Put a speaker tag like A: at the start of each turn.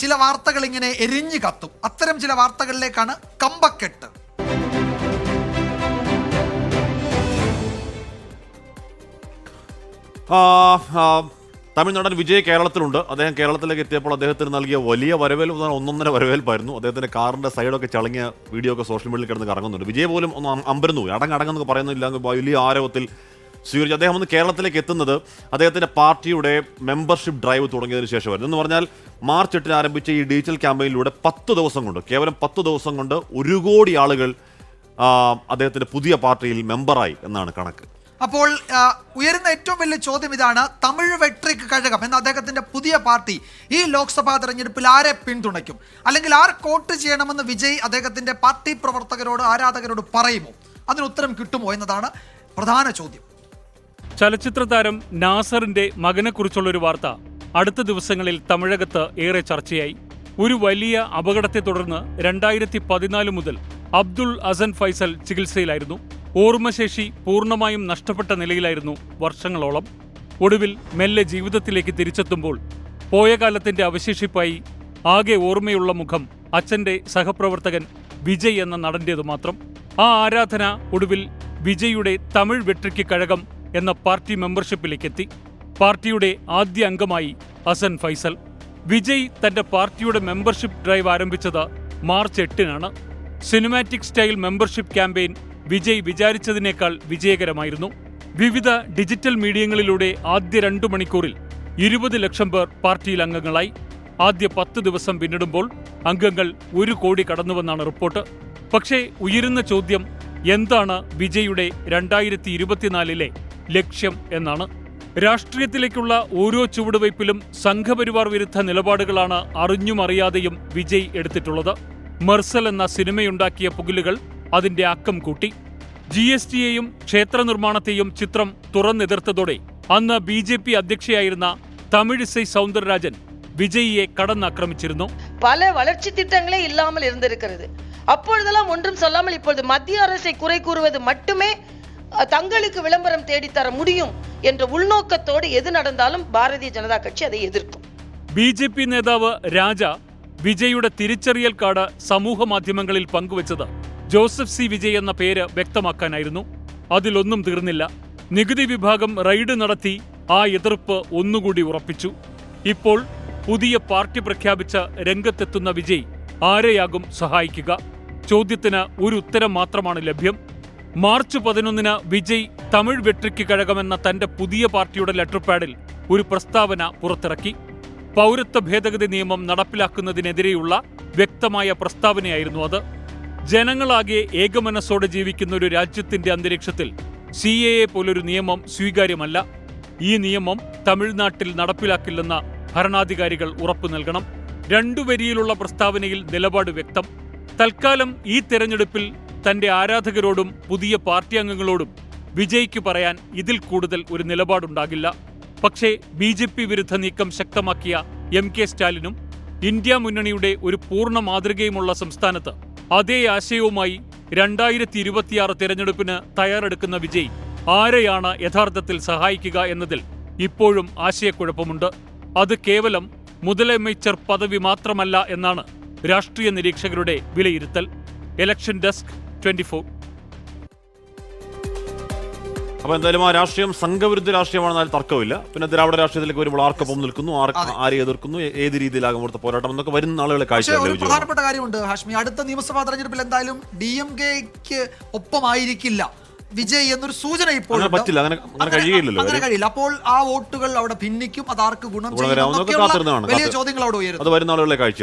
A: ചില വാർത്തകൾ ഇങ്ങനെ എരിഞ്ഞു കത്തും. അത്തരം ചില വാർത്തകളിലേക്കാണ് കമ്പക്കെട്ട്.
B: ആ, തമിഴ്നാടൻ വിജയ് കേരളത്തിലുണ്ട്. അദ്ദേഹം കേരളത്തിലേക്ക് എത്തിയപ്പോൾ അദ്ദേഹത്തിന് നൽകിയ വലിയ വരവേൽപ്പ് ഒന്നൊന്നര വരവേൽപ്പായിരുന്നു. അദ്ദേഹത്തിന്റെ കാറിന്റെ സൈഡൊക്കെ ചളങ്ങിയ വീഡിയോ ഒക്കെ സോഷ്യൽ മീഡിയയിൽ കിടന്ന് കറങ്ങുന്നുണ്ട്. വിജയ് പോലും ഒന്ന് അമ്പരുന്നു പോയി പറയുന്നില്ല വലിയ ആരവത്തിൽ സ്വീകരിച്ചു. അദ്ദേഹം ഒന്ന് കേരളത്തിലേക്ക് എത്തുന്നത് അദ്ദേഹത്തിന്റെ പാർട്ടിയുടെ മെമ്പർഷിപ്പ് ഡ്രൈവ് തുടങ്ങിയതിന് ശേഷമായിരുന്നു. എന്ന് പറഞ്ഞാൽ മാർച്ച് എട്ടിന് ആരംഭിച്ച ഈ ഡിജിറ്റൽ ക്യാമ്പയിനിലൂടെ പത്ത് ദിവസം കൊണ്ട് കേവലം പത്ത് ദിവസം കൊണ്ട് ഒരു കോടി ആളുകൾ അദ്ദേഹത്തിന്റെ പുതിയ പാർട്ടിയിൽ മെമ്പറായി എന്നാണ് കണക്ക്.
A: അപ്പോൾ ഉയരുന്ന ഏറ്റവും വലിയ ചോദ്യം ഇതാണ് തമിഴ് വെട്രിക് കഴകം എന്ന അദ്ദേഹത്തിന്റെ പുതിയ പാർട്ടി ഈ ലോക്സഭാ തെരഞ്ഞെടുപ്പിൽ ആരെ പിന്തുണയ്ക്കും? അല്ലെങ്കിൽ ആർ കോട്ട് ചെയ്യണമെന്ന് വിജയ് അദ്ദേഹത്തിന്റെ പാർട്ടി പ്രവർത്തകരോട് ആരാധകരോട് പറയുമോ? അതിന് ഉത്തരം കിട്ടുമോ എന്നതാണ് പ്രധാന ചോദ്യം.
C: ചലച്ചിത്ര താരം നാസറിന്റെ മകനെക്കുറിച്ചുള്ള ഒരു വാർത്ത അടുത്ത ദിവസങ്ങളിൽ തമിഴകത്ത് ഏറെ ചർച്ചയായി. ഒരു വലിയ അപകടത്തെ തുടർന്ന് രണ്ടായിരത്തി പതിനാല് മുതൽ അബ്ദുൾ അസൻ ഫൈസൽ ചികിത്സയിലായിരുന്നു. ഓർമ്മശേഷി പൂർണമായും നഷ്ടപ്പെട്ട നിലയിലായിരുന്നു വർഷങ്ങളോളം. ഒടുവിൽ മെല്ലെ ജീവിതത്തിലേക്ക് തിരിച്ചെത്തുമ്പോൾ പോയ കാലത്തിന്റെ അവശേഷിപ്പായി ആകെ ഓർമ്മയുള്ള മുഖം അച്ഛന്റെ സഹപ്രവർത്തകൻ വിജയ് എന്ന നടന്റേതു മാത്രം. ആ ആരാധന ഒടുവിൽ വിജയുടെ തമിഴ് വെട്രിക്ക് കഴകം എന്ന പാർട്ടി മെമ്പർഷിപ്പിലേക്കെത്തി. പാർട്ടിയുടെ ആദ്യ അംഗമായി ഹസൻ ഫൈസൽ. വിജയ് തന്റെ പാർട്ടിയുടെ മെമ്പർഷിപ്പ് ഡ്രൈവ് ആരംഭിച്ചത് മാർച്ച് എട്ടിനാണ്. Cinematic style membership campaign Vijay വിചാരിച്ചതിനേക്കാൾ വിജയകരമായിരുന്നു. വിവിധ ഡിജിറ്റൽ മീഡിയങ്ങളിലൂടെ ആദ്യ രണ്ടു മണിക്കൂറിൽ ഇരുപത് ലക്ഷം പേർ പാർട്ടിയിൽ അംഗങ്ങളായി. ആദ്യ പത്ത് ദിവസം പിന്നിടുമ്പോൾ അംഗങ്ങൾ ഒരു കോടി കടന്നുവെന്നാണ് റിപ്പോർട്ട്. പക്ഷേ ഉയരുന്ന ചോദ്യം എന്താണ് വിജയുടെ രണ്ടായിരത്തി ഇരുപത്തിനാലിലെ ലക്ഷ്യം എന്നാണ് രാഷ്ട്രീയത്തിലേക്കുള്ള ഓരോ ചുവടുവയ്പിലും സംഘപരിവാർ വിരുദ്ധ നിലപാടുകളാണ് അറിഞ്ഞും അറിയാതെയും വിജയ് എടുത്തിട്ടുള്ളത് മെർസൽ എന്ന സിനിമയുണ്ടാക്കിയ പുകിലുകൾ അതിന്റെ അക്കം കൂട്ടി ജി എസ് ടിയെയും ക്ഷേത്ര നിർമ്മാണത്തെയും ചിത്രം തുറന്നെതിർത്തതോടെ അന്ന് ബി ജെ പി അധ്യക്ഷയായിരുന്ന തമിഴിസൈ സൗന്ദരരാജൻ വിജയിയെ കടന്നാക്രമിച്ചിരുന്നു
D: பல வளர்ச்சி திட்டங்களே இல்லாமல் இருந்திருக்கிறது அப்பொழுதெல்லாம் ஒன்றும் சொல்லாமல் இப்பொழுது மத்திய அரசை குறை கூறுவது மட்டுமே அஹ், தங்களுக்கு விளம்பரம் தேடித்தர முடியும் என்ற உள்நோக்கத்தோடு எது நடந்தாலும் பாரதிய ஜனதா கட்சி அதை எதிர்க்கும்
C: ബി ജെ പി നേതാവ് രാജ വിജയുടെ തിരിച്ചറിയൽ കാർഡ് സമൂഹ മാധ്യമങ്ങളിൽ പങ്കുവച്ചത് ജോസഫ് സി വിജയ് എന്ന പേര് വ്യക്തമാക്കാനായിരുന്നു അതിലൊന്നും തീർന്നില്ല നികുതി വിഭാഗം റെയ്ഡ് നടത്തി ആ എതിർപ്പ് ഒന്നുകൂടി ഉറപ്പിച്ചു ഇപ്പോൾ പുതിയ പാർട്ടി പ്രഖ്യാപിച്ച രംഗത്തെത്തുന്ന വിജയ് ആരെയാകും സഹായിക്കുക ചോദ്യത്തിന് ഒരു ഉത്തരം മാത്രമാണ് ലഭ്യം മാർച്ച് പതിനൊന്നിന് വിജയ് തമിഴ് വെട്രിക്ക് കഴകമെന്ന തന്റെ പുതിയ പാർട്ടിയുടെ ലെറ്റർ പാഡിൽ ഒരു പ്രസ്താവന പുറത്തിറക്കി. പൗരത്വ ഭേദഗതി നിയമം നടപ്പിലാക്കുന്നതിനെതിരെയുള്ള വ്യക്തമായ പ്രസ്താവനയായിരുന്നു അത്. ജനങ്ങളാകെ ഏകമനസ്സോടെ ജീവിക്കുന്ന ഒരു രാജ്യത്തിന്റെ അന്തരീക്ഷത്തിൽ സി എ എ പോലൊരു നിയമം സ്വീകാര്യമല്ല. ഈ നിയമം തമിഴ്നാട്ടിൽ നടപ്പിലാക്കില്ലെന്ന ഭരണാധികാരികൾ ഉറപ്പു നൽകണം. രണ്ടു വരിയിലുള്ള പ്രസ്താവനയിൽ നിലപാട് വ്യക്തം. തൽക്കാലം ഈ തെരഞ്ഞെടുപ്പിൽ തന്റെ ആരാധകരോടും പുതിയ പാർട്ടി അംഗങ്ങളോടും വിജയ്ക്ക് പറയാൻ ഇതിൽ കൂടുതൽ ഒരു നിലപാടുണ്ടാകില്ല. പക്ഷേ ബി ജെ പി വിരുദ്ധ നീക്കം ശക്തമാക്കിയ എം കെ സ്റ്റാലിനും ഇന്ത്യ മുന്നണിയുടെ ഒരു പൂർണ മാതൃകയുമുള്ള സംസ്ഥാനത്ത് അതേ ആശയവുമായി രണ്ടായിരത്തി ഇരുപത്തിയാറ് തെരഞ്ഞെടുപ്പിന് തയ്യാറെടുക്കുന്ന വിജയ് ആരെയാണ് യഥാർത്ഥത്തിൽ സഹായിക്കുക എന്നതിൽ ഇപ്പോഴും ആശയക്കുഴപ്പമുണ്ട്. അത് കേവലം മുതലമേച്ചർ പദവി മാത്രമല്ല എന്നാണ് രാഷ്ട്രീയ നിരീക്ഷകരുടെ വിലയിരുത്തൽ. ഇലക്ഷൻ ഡെസ്ക് ട്വന്റി ഫോർ
B: അപ്പൊ എന്തായാലും ആ രാഷ്ട്രീയം സംഘവിരുദ്ധ രാഷ്ട്രീയമാണെന്നാൽ തർക്കമില്ല. പിന്നെ ദ്രാവിഡ രാഷ്ട്രീയത്തിലേക്ക് വരുമ്പോൾ ആർക്കൊപ്പം നിൽക്കുന്നു ആരെ എതിർക്കുന്നു ഏത് രീതിയിലാകും ഇവിടുത്തെ പോരാട്ടം എന്നൊക്കെ വരുന്ന ആളുകളെ
A: പ്രധാനപ്പെട്ട കാര്യമുണ്ട് ഹാഷ്മി. അടുത്ത നിയമസഭാ തെരഞ്ഞെടുപ്പിൽ എന്തായാലും ഡി എം കെക്ക് ഒപ്പമായിരിക്കില്ല. വിജയ് എന്നൊരു സൂചന ഇപ്പോൾ.
B: പറ്റില്ല, അങ്ങനെ- കഴിയില്ലല്ലോ
A: കഴിയില്ല. അപ്പോൾ ആ വോട്ടുകൾ അവിടെ ഭിന്നിക്കും. അത് ആർക്ക് ഗുണം ചെയ്യും. വലിയ ചോദ്യങ്ങൾ അവിടെ ഉയരും
B: അത് വരുന്ന ആളുകളെ കാഴ്ച